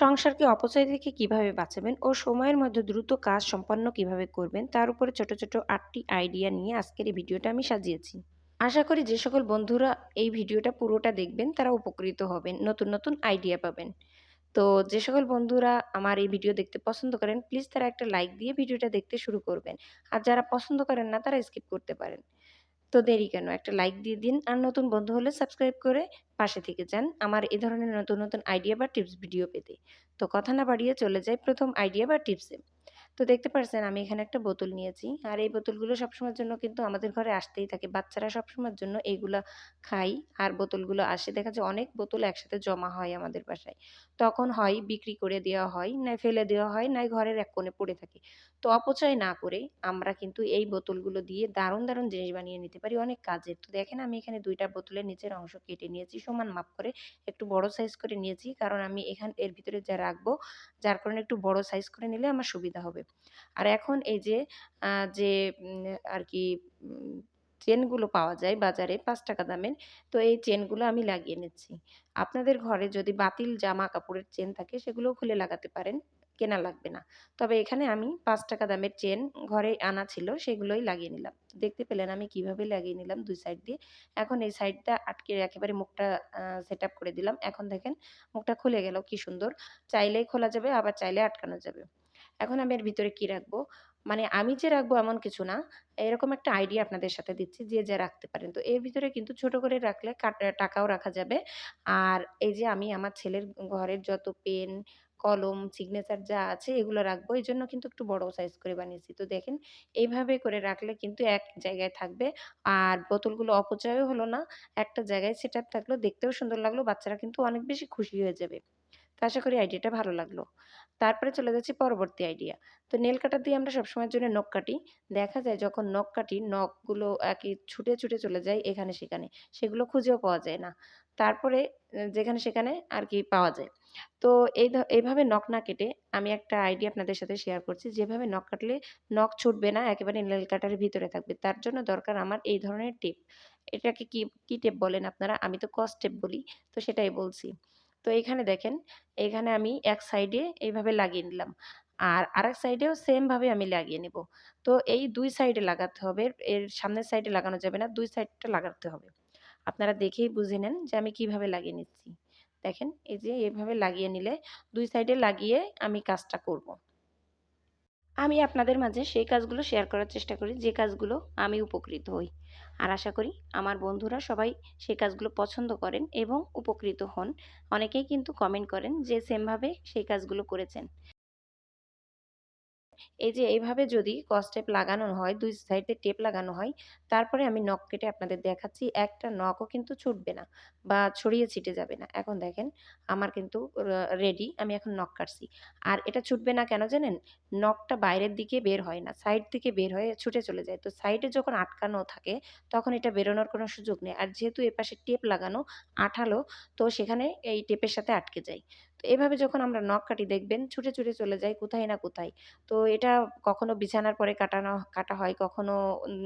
সংসারকে অপচয় থেকে কীভাবে বাঁচাবেন ও সময়ের মধ্যে দ্রুত কাজ সম্পন্ন কীভাবে করবেন, তার উপরে ছোট ছোট আটটি আইডিয়া নিয়ে আজকের এই ভিডিওটা আমি সাজিয়েছি। আশা করি যে সকল বন্ধুরা এই ভিডিওটা পুরোটা দেখবেন, তারা উপকৃত হবেন, নতুন নতুন আইডিয়া পাবেন। তো যে সকল বন্ধুরা আমার এই ভিডিও দেখতে পছন্দ করেন প্লিজ তারা একটা লাইক দিয়ে ভিডিওটা দেখতে শুরু করবেন। আর যারা পছন্দ করেন না, তারা স্কিপ করতে পারেন। তো দেরি কেন? একটা লাইক দিয়ে দিন। আর নতুন বন্ধু হলে সাবস্ক্রাইব করে পাশে থেকে যান আমার এ ধরনের নতুন নতুন আইডিয়া বা টিপস ভিডিও পেতে। তো কথা না বাড়িয়ে চলে যাই প্রথম আইডিয়া বা টিপসে তো দেখতে পারছেন আমি এখানে একটা বোতল নিয়েছি। আর এই বোতলগুলো সবসময়ের জন্য কিন্তু আমাদের ঘরে আসতেই থাকে। বাচ্চারা সবসময়ের জন্য এইগুলা খাই আর বোতলগুলো আসে। দেখা যায় অনেক বোতল একসাথে জমা হয় আমাদের বাসায়। তখন হয় বিক্রি করে দেওয়া হয় না ফেলে দেওয়া হয় না ঘরের এক কোণে পড়ে থাকে। তো অপচয় না করে আমরা কিন্তু এই বোতলগুলো দিয়ে দারুণ দারুণ জিনিস বানিয়ে নিতে পারি অনেক কাজের। তো দেখেন আমি এখানে দুইটা বোতলের নিচের অংশ কেটে নিয়েছি, সমান মাপ করে একটু বড় সাইজ করে নিয়েছি। কারণ আমি এখান, এর ভিতরে যা রাখব, যার কারণে একটু বড় সাইজ করে নিলে আমার সুবিধা হবে। আর এখন এই যে যে আর কি চেনগুলো পাওয়া যায় বাজারে পাঁচ টাকা দামের, তো এই চেনগুলো আমি লাগিয়ে নিচ্ছি। আপনাদের ঘরে যদি বাতিল জামা কাপড়ের চেন থাকে, সেগুলোও খুলে লাগাতে পারেন, কেনা লাগবে না। তবে এখানে আমি পাঁচ টাকা দামের চেন ঘরে আনা ছিল, সেগুলোই লাগিয়ে নিলাম। দেখতে পেলেন আমি কীভাবে লাগিয়ে নিলাম দুই সাইড দিয়ে। এখন এই সাইডটা আটকে একেবারে মুখটা সেট করে দিলাম। এখন দেখেন, মুখটা খুলে গেল, কি সুন্দর। চাইলেই খোলা যাবে, আবার চাইলে আটকানো যাবে। এখন আমি এর ভিতরে কি রাখব? মানে আমি যে রাখব এমন কিছু না। এরকম একটা আইডিয়া আপনাদের সাথে দিচ্ছি যে, যা রাখতে পারেন। তো এর ভিতরে কিন্তু ছোট করে রাখলে টাকাও রাখা যাবে। আর এই যে আমি আমার ছেলের ঘরের যত পেন কলম সিগনেচার যা আছে এগুলো রাখব। এই জন্য কিন্তু একটু বড় সাইজ করে বানিয়েছি। তো দেখেন, এইভাবে করে রাখলে কিন্তু এক জায়গায় থাকবে। আর বোতলগুলো অপচয়ও হলো না। একটা জায়গায় সেটা থাকল। দেখতেও সুন্দর লাগল। বাচ্চারা কিন্তু অনেক বেশি খুশি হয়ে যাবে। আশা করি আইডিয়াটা ভালো লাগল। তারপরে চলে যাচ্ছি পরবর্তী আইডিয়া তো নেল কাটার দিয়ে আমরা সবসময়ের জন্য নখ কাটি। দেখা যায় যখন নখ কাটি নখগুলো একই ছুটে ছুটে চলে যায় এখানে সেখানে। সেগুলো খুঁজেও পাওয়া যায় না। তারপরে যেখানে সেখানে আর কি পাওয়া যায়। তো এই এইভাবে নখ না কেটে আমি একটা আইডিয়া আপনাদের সাথে শেয়ার করছি। যেভাবে নখ কাটলে নখ ছুটবে না, একেবারে নেল কাটারের ভিতরে থাকবে। তার জন্য দরকার আমার এই ধরনের টিপ এটাকে কি কি টেপ বলেন আপনারা? আমি তো কস টেপ বলি, তো সেটাই বলছি। তো এইখানে দেখেন, এখানে আমি এক সাইডে এইভাবে লাগিয়ে নিলাম। আর আরেক সাইডেও সেমভাবে আমি লাগিয়ে নেব। তো এই দুই সাইডে লাগাতে হবে, এর সামনের সাইডে লাগানো যাবে না, দুই সাইডটা লাগাতে হবে। আপনারা দেখেই বুঝে নেন যে আমি কীভাবে লাগিয়ে নিচ্ছি। দেখেন, এই যে এভাবে লাগিয়ে নিলে দুই সাইডে লাগিয়ে আমি কাজটা করব। আমি আপনাদের মাঝে সেই কাজগুলো শেয়ার করার চেষ্টা করি, যে কাজগুলো আমি উপকৃত হই। আর আশা করি আমার বন্ধুরা সবাই সেই কাজগুলো পছন্দ করেন এবং উপকৃত হন। অনেকেই কিন্তু কমেন্ট করেন যে সেমভাবে সেই কাজগুলো করেছেন। এই যে এইভাবে যদি কস টেপ লাগানো হয়, দুই সাইডে টেপ লাগানো হয়, তারপরে আমি নখ কেটে আপনাদের দেখাচ্ছি, একটা নখও কিন্তু ছুটবে না বা ছড়িয়ে ছিটে যাবে না। এখন দেখেন, আমার কিন্তু রেডি আমি এখন নখ কাটছি। আর এটা ছুটবে না কেন জানেন? নখটা বাইরের দিকে বের হয় না সাইড থেকে বের হয়ে ছুটে চলে যায়। তো সাইডে যখন আটকানো থাকে, তখন এটা বেরোনোর কোনো সুযোগ নেই। আর যেহেতু এপাশে টেপ লাগানো আঠালো, তো সেখানে এই টেপের সাথে আটকে যায়। এভাবে যখন আমরা নখ কাটি, দেখবেন ছুটে ছুটে চলে যায় কোথায় না কোথায়। তো এটা কখনো বিছানার পরে কাটানো, কাটা হয়, কখনো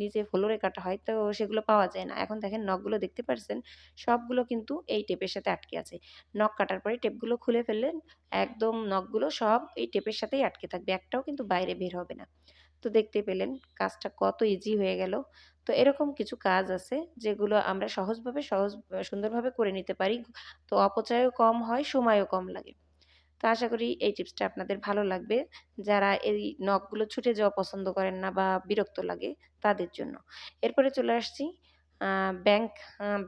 নিচে ফ্লোরে কাটা হয়, তো সেগুলো পাওয়া যায় না। এখন দেখেন নখগুলো দেখতে পারছেন, সবগুলো কিন্তু এই টেপের সাথে আটকে আছে। নখ কাটার পরে টেপগুলো খুলে ফেললেন, একদম নখগুলো সব এই টেপের সাথেই আটকে থাকবে, একটাও কিন্তু বাইরে বের হবে না। তো দেখতে পেলেন কাজটা কত ইজি হয়ে গেল। তো এরকম কিছু কাজ আছে যেগুলো আমরা সহজভাবে সহজ, সুন্দরভাবে করে নিতে পারি। তো অপচয়ও কম হয়, সময়ও কম লাগে। তো আশা করি এই টিপসটা আপনাদের ভালো লাগবে। যারা এই নখগুলো ছুটে যাওয়া পছন্দ করেন না বা বিরক্ত লাগে তাদের জন্য। এরপরে চলে আসছি ব্যাংক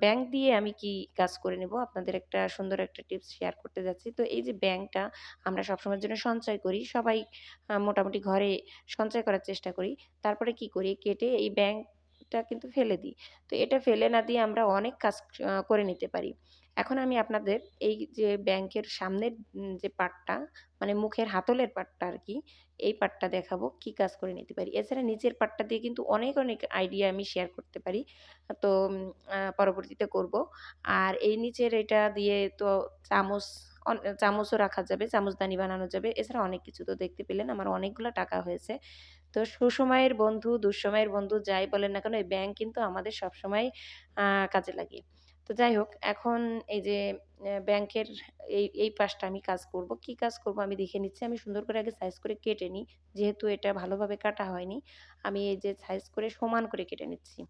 ব্যাংক দিয়ে আমি কি কাজ করে নেব? আপনাদের একটা সুন্দর একটা টিপস শেয়ার করতে যাচ্ছি। তো এই যে ব্যাংকটা আমরা সবসময়ের জন্য সঞ্চয় করি, সবাই মোটামুটি ঘরে সঞ্চয় করার চেষ্টা করি। তারপরে কি করি? কেটে এই ব্যাংকটা কিন্তু ফেলে দিই। তো এটা ফেলে না দিয়ে আমরা অনেক কাজ করে নিতে পারি। এখন আমি আপনাদের এই যে ব্যাংকের সামনের যে পার্টটা মানে মুখের হাতলের পার্টটা আর কি, এই পার্টটা দেখাবো, কি কাজ করে নিতে পারি। এছাড়া নিচের পার্টটা দিয়ে কিন্তু অনেক অনেক আইডিয়া আমি শেয়ার করতে পারি। তো পরবর্তীতে করব। আর এই নিচের এটা দিয়ে তো চামচ চামচও রাখা যাবে চামচদানি বানানো যাবে। এছাড়া অনেক কিছু তো দেখতে পেলেন, আমার অনেকগুলো টাকা হয়েছে। তো সুসময়ের বন্ধু দুঃসময়ের বন্ধু যাই বলেন না কেন এই ব্যাংক কিন্তু আমাদের সবসময় কাজে লাগে তো যাই হোক এখন এই যে ব্যাংকের এই এই পাশটা আমি কাজ করব। কি কাজ করব আমি দেখে নিচ্ছি। আমি সুন্দর করে আগে সাইজ করে কেটে নিই। যেহেতু এটা ভালোভাবে কাটা হয়নি, আমি এই যে সাইজ করে সমান করে কেটে নিচ্ছি।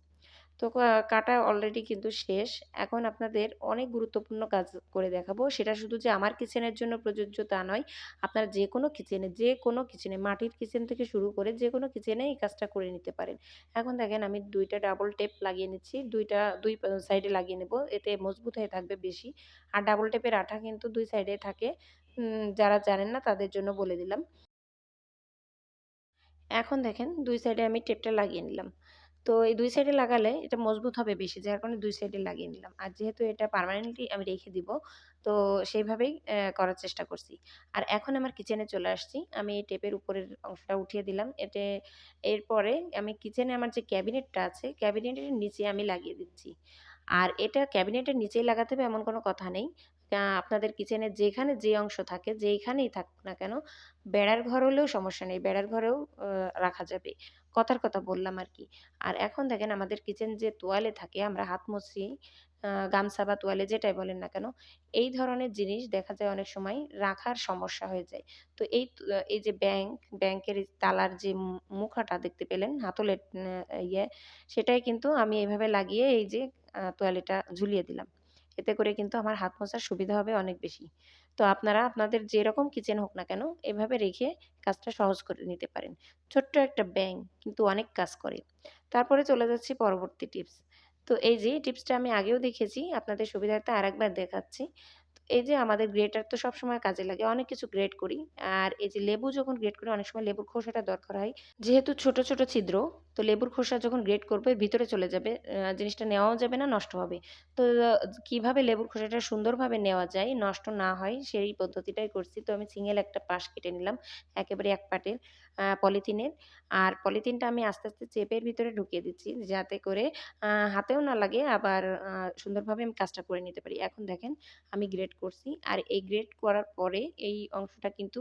তো কাটা অলরেডি কিন্তু শেষ। এখন আপনাদের অনেক গুরুত্বপূর্ণ কাজ করে দেখাবো। সেটা শুধু যে আমার কিচেনের জন্য প্রযোজ্য তা নয়। আপনারা যেকোনো কিচেনে, যেকোনো কিচেনে মাটির কিচেন থেকে শুরু করে যে কোনো কিচেনে এই কাজটা করে নিতে পারেন। এখন দেখেন আমি ২ টা ডাবল টেপ লাগিয়ে নিচ্ছি। ২ টা ২ পা সাইডে লাগিয়ে নেব। এতে মজবুত হয়ে থাকবে বেশি। আর ডাবল টেপের আঠা কিন্তু ২ সাইডে থাকে। যারা জানেন না তাদের জন্য বলে দিলাম। এখন দেখেন ২ সাইডে আমি টেপটা লাগিয়ে নিলাম। তো এই দুই সাইডে লাগালে এটা মজবুত হবে বেশি। যার কারণে দুই সাইডে লাগিয়ে নিলাম। আর যেহেতু এটা পার্মানেন্টলি আমি রেখে দিব, তো সেইভাবেই করার চেষ্টা করছি। আর এখন আমার কিচেনে চলে আসছি। আমি এই টেপের উপরের অংশটা উঠিয়ে দিলাম। এতে এরপরে আমি কিচেনে আমার যে ক্যাবিনেটটা আছে, ক্যাবিনেটের নিচে আমি লাগিয়ে দিচ্ছি। আর এটা ক্যাবিনেটের নিচেই লাগাতে হবে এমন কোনো কথা নেই। আপনাদের কিচেনের যেখানে যে অংশ থাকে, যেইখানেই থাকুক না কেন, বেড়ার ঘর হলেও সমস্যা নেই। বেড়ার ঘরেও রাখা যাবে। কথার কথা বললাম আর কি আর এখন দেখেন আমাদের কিচেন যে তোয়ালে থাকে আমরা হাত মুছি, গামছা বা তোয়ালে যেটাই বলেন না কেন, এই ধরনের জিনিস দেখা যায় অনেক সময় রাখার সমস্যা হয়ে যায়। তো এই এই যে ব্যাংক, ব্যাংকের তালার যে মুখাটা দেখতে পেলেন হাতলের ইয়ে, সেটাই কিন্তু আমি এভাবে লাগিয়ে এই যে তোয়ালেটা ঝুলিয়ে দিলাম। এতে করে কিন্তু আমার হাত মোছার সুবিধা হবে অনেক বেশি। তো আপনারা আপনাদের যেরকম কিচেন হোক না কেন, এভাবে রেখে কাজটা সহজ করে নিতে পারেন। ছোট্ট একটা ব্যাঙ কিন্তু অনেক কাজ করে। তারপরে চলে যাচ্ছি পরবর্তী টিপস। তো এই যে টিপসটা আমি আগেও দেখেছি, আপনাদের সুবিধার্থে আরেকবার দেখাচ্ছি। এই যে আমাদের গ্রেটার তো সবসময় কাজে লাগে। অনেক কিছু গ্রেট করি। আর এই যে লেবু যখন গ্রেট করি অনেক সময় লেবুর খোসাটা দরকার হয়। যেহেতু ছোট, ছোট ছিদ্র, তো লেবুর খোসা যখন গ্রেট করবে ভিতরে চলে যাবে। জিনিসটা নেওয়াও যাবে না, নষ্ট হবে। তো কীভাবে লেবুর খোসাটা সুন্দরভাবে নেওয়া যায়, নষ্ট না হয় সেই পদ্ধতিটাই করছি। তো আমি সিঙ্গেল একটা পাশ কেটে নিলাম। একেবারে এক পাটের পলিথিনের। আর পলিথিনটা আমি আস্তে, আস্তে চেপের ভিতরে ঢুকিয়ে দিচ্ছি যাতে করে হাতেও না লাগে আবার সুন্দরভাবে আমি কাজটা করে নিতে পারি। এখন দেখেন আমি গ্রেড করছি। আর এই গ্রেড করার পরে এই অংশটা কিন্তু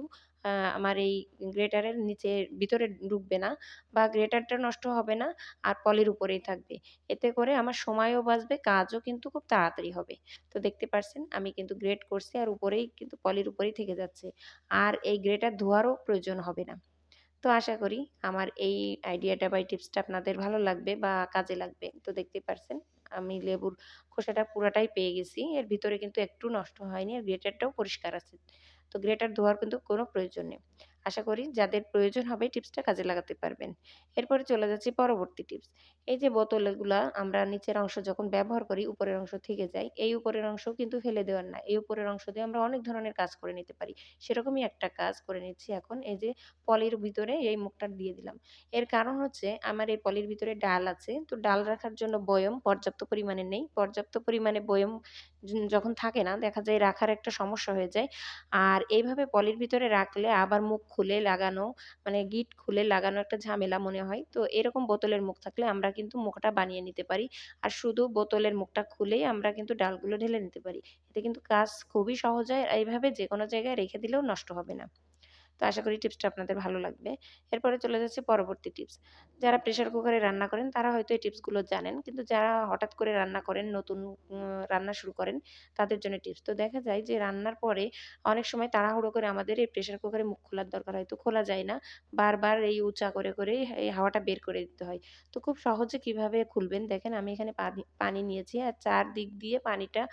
আমার এই গ্রেটারের নিচে ভিতরে ঢুকবে না বা গ্রেটারটা নষ্ট হবে না আর পলির উপরেই থাকবে। এতে করে আমার সময়ও বাঁচবে, কাজও কিন্তু খুব তাড়াতাড়ি হবে। তো দেখতে পারছেন আমি কিন্তু গ্রেড করছি আর উপরেই কিন্তু পলির উপরেই থেকে যাচ্ছে। আর এই গ্রেটার ধোয়ারও প্রয়োজন হবে না। তো আশা করি আমার এই আইডিয়াটা বা টিপসটা আপনাদের ভালো লাগবে বা কাজে লাগবে। তো দেখতে পারছেন, আমি লেবুর খোসাটা পুরাটাই পেয়ে গেছি। এর ভিতরে কিন্তু একটু নষ্ট হয়নি। আর গ্রেটারটাও পরিষ্কার আছে। তো গ্রেটার ধোয়ার কিন্তু কোনো প্রয়োজন নেই। আশা করি যাদের প্রয়োজন হবে টিপসটা কাজে লাগাতে পারবেন। এরপরে চলে যাচ্ছি পরবর্তী টিপস। এই যে বোতলগুলা আমরা নিচের অংশ যখন ব্যবহার করি, উপরের অংশ থেকে যায়। এই উপরের অংশ কিন্তু ফেলে দেওয়ার না। এই উপরের অংশ দিয়ে আমরা অনেক ধরনের কাজ করে নিতে পারি। সেরকমই একটা কাজ করে নিচ্ছি এখন। এই যে পলির ভিতরে এই মুখটা দিয়ে দিলাম। এর কারণ হচ্ছে আমার এই পলির ভিতরে ডাল আছে। তো ডাল রাখার জন্য বয়ম পর্যাপ্ত পরিমাণে নেই। পর্যাপ্ত পরিমাণে বয়ম যখন থাকে না, দেখা যায় রাখার একটা সমস্যা হয়ে যায়। আর এইভাবে পলির ভিতরে রাখলে আবার মুখ খুলে লাগানো মানে গিট খুলে লাগানো একটা ঝামেলা মনে হয়। তো এরকম বোতলের মুখ থাকলে আমরা কিন্তু মুখটা বানিয়ে নিতে পারি। আর শুধু বোতলের মুখটা খুলেই আমরা কিন্তু ডালগুলো ঢেলে নিতে পারি। এতে কিন্তু কাজ খুবই সহজ হয়। এইভাবে যে কোনো জায়গায় রেখে দিলেও নষ্ট হবে না। তো আশা করি টিপসটা আপনাদের ভালো লাগবে। এরপরে চলে যাচ্ছি পরবর্তী টিপস। যারা প্রেশার কুকারে রান্না করেন তারা হয়তো এই টিপসগুলো জানেন। কিন্তু যারা হঠাৎ করে রান্না করেন, নতুন রান্না শুরু করেন তাদের জন্য টিপস। তো দেখা যায় যে রান্নার পরে অনেক সময় তাড়াহুড়ো করে আমাদের এই প্রেশার কুকারে মুখ খোলার দরকার হয়। তো খোলা যায় না। বারবার এই উঁচা করে, করে এই হাওয়াটা বের করে দিতে হয়। তো খুব সহজে কীভাবে খুলবেন দেখেন আমি এখানে পানি পানি নিয়েছি আর চারদিক দিয়ে পানিটা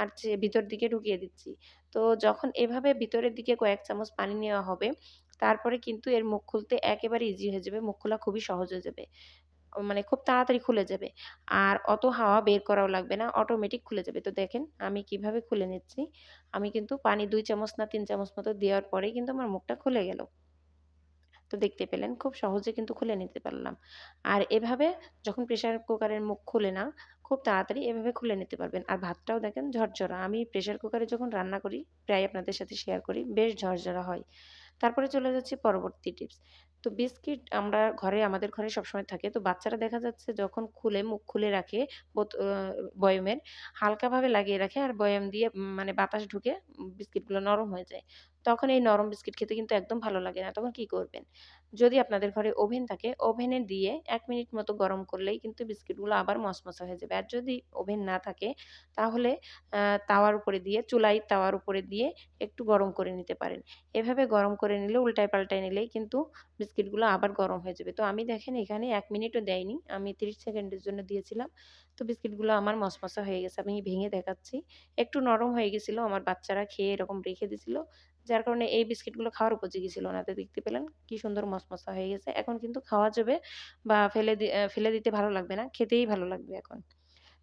আর ভিতর দিকে ঢুকিয়ে দিচ্ছি। তো যখন এভাবে ভিতরের দিকে কয়েক চামচ পানি নেওয়া হবে, তারপরে কিন্তু এর মুখ খুলতে একেবারে ইজি হয়ে যাবে। মুখ খোলা খুবই সহজ হয়ে যাবে। মানে খুব তাড়াতাড়ি খুলে যাবে। আর অত হাওয়া বের করাও লাগবে না। অটোমেটিক খুলে যাবে। তো দেখেন আমি কীভাবে খুলে নিচ্ছি। আমি কিন্তু পানি দুই চামচ না তিন চামচ মতো দেওয়ার পরেই কিন্তু আমার মুখটা খুলে গেল। তো দেখতে পেলেন খুব সহজে কিন্তু খুলে নিতে পারলাম। আর এভাবে যখন প্রেশার কুকারের মুখ খুলে না, খুব তাড়াতাড়ি এভাবে খুলে নিতে পারবেন। আর ভাতটাও দেখেন ঝরঝরা। আমি প্রেশার কুকারে যখন রান্না করি, প্রায় আপনাদের সাথে শেয়ার করি, বেশ ঝরঝরা হয়। তারপরে চলে যাচ্ছি পরবর্তী টিপস। তো বিস্কিট আমরা ঘরে আমাদের ঘরে সবসময় থাকে। তো বাচ্চারা দেখা যাচ্ছে যখন খুলে মুখ খুলে রাখে বয়মের, হালকাভাবে লাগিয়ে রাখে আর বয়াম দিয়ে মানে বাতাস ঢুকে বিস্কিটগুলো নরম হয়ে যায়। তখন এই নরম বিস্কিট খেতে কিন্তু একদম ভালো লাগে না। তখন কি করবেন? যদি আপনাদের ঘরে ওভেন থাকে, ওভেনে দিয়ে এক মিনিট মতো গরম করলেই কিন্তু বিস্কিটগুলো আবার মচমচে হয়ে যাবে। আর যদি ওভেন না থাকে, তাহলে তাওয়ার উপরে দিয়ে, চুলাই তাওয়ার উপরে দিয়ে একটু গরম করে নিতে পারেন। এভাবে গরম করে নিলে উল্টায় পাল্টায় নিলেই কিন্তু বিস্কিটগুলো আবার গরম হয়ে যাবে। তো আমি দেখেন এখানে এক মিনিটও দেয়নি, আমি তিরিশ সেকেন্ডের জন্য দিয়েছিলাম। তো বিস্কিটগুলো আমার মশমশা হয়ে গেছে, আমি ভেঙে দেখাচ্ছি। একটু নরম হয়ে গেছিল, আমার বাচ্চারা খেয়ে এরকম রেখে দিছিল। যার কারণে এই বিস্কিটগুলো খাওয়ার উপযোগী ছিল না। তো দেখতে পেলেন কি সুন্দর মশমশা হয়ে গেছে। এখন কিন্তু খাওয়া যাবে বা ফেলে ফেলে দিতে ভালো লাগবে না। খেতেই ভালো লাগবে এখন।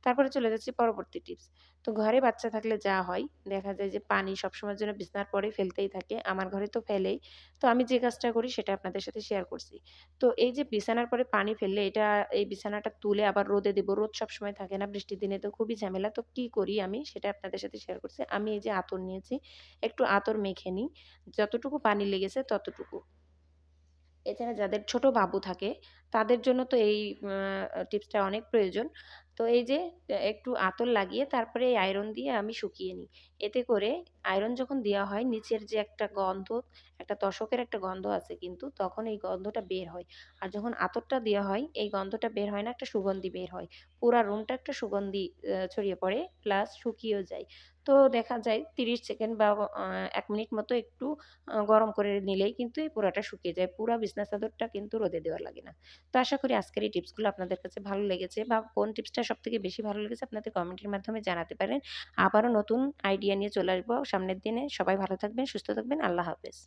তারপরে চলে যাচ্ছি পরবর্তী টিপস তো ঘরে বাচ্চা থাকলে যা হয়, দেখা যায় যে পানি সবসময়ের জন্য বিছনার পরে ফেলতেই থাকে, আমার ঘরে তো ফেলেই। তো আমি যে কাজটা করি সেটা আপনাদের সাথে শেয়ার করছি। তো এই যে বিছানার পরে পানি ফেললে এটা, এই বিছানাটা তুলে আবার রোদে দেবো, রোদ সবসময় থাকে না, বৃষ্টির দিনে তো খুবই ঝামেলা। তো কী করি আমি সেটা আপনাদের সাথে শেয়ার করছি। আমি এই যে আতর নিয়েছি, একটু আতর মেখে নিই, যতটুকু পানি লেগেছে ততটুকু। এছাড়া যাদের ছোট বাবু থাকে, তাদের জন্য তো এই টিপসটা অনেক প্রয়োজন। তো এই যে একটু আতর লাগিয়ে তারপরে এই আয়রন দিয়ে আমি শুকিয়ে নিই। এতে করে আয়রন যখন দেওয়া হয়, নিচের যে একটা গন্ধ, একটা তশকের একটা গন্ধ আছে কিন্তু তখন এই গন্ধটা বের হয়। আর যখন আতরটা দেওয়া হয়, এই গন্ধটা বের হয় না, একটা সুগন্ধি বের হয়। পুরা রুমটা একটা সুগন্ধি ছড়িয়ে পড়ে প্লাস শুকিয়েও যায়। তো দেখা যায় তিরিশ সেকেন্ড বা এক মিনিট মতো একটু গরম করে নিলেই কিন্তু এই পুরাটা শুকিয়ে যায়। পুরা বিছনা চাদরটা কিন্তু রোদে দেওয়া লাগে না। তো আশা করি আজকের এই টিপসগুলো আপনাদের কাছে ভালো লেগেছে বা কোন টিপসটা সব থেকে বেশি ভালো লেগেছে আপনাদের কমেন্টের মাধ্যমে জানাতে পারেন। আবারও নতুন আইডিয়া নিয়ে চলে আসব। সামনের দিনে সবাই ভালো থাকবেন সুস্থ থাকবেন। আল্লাহ হাফেজ।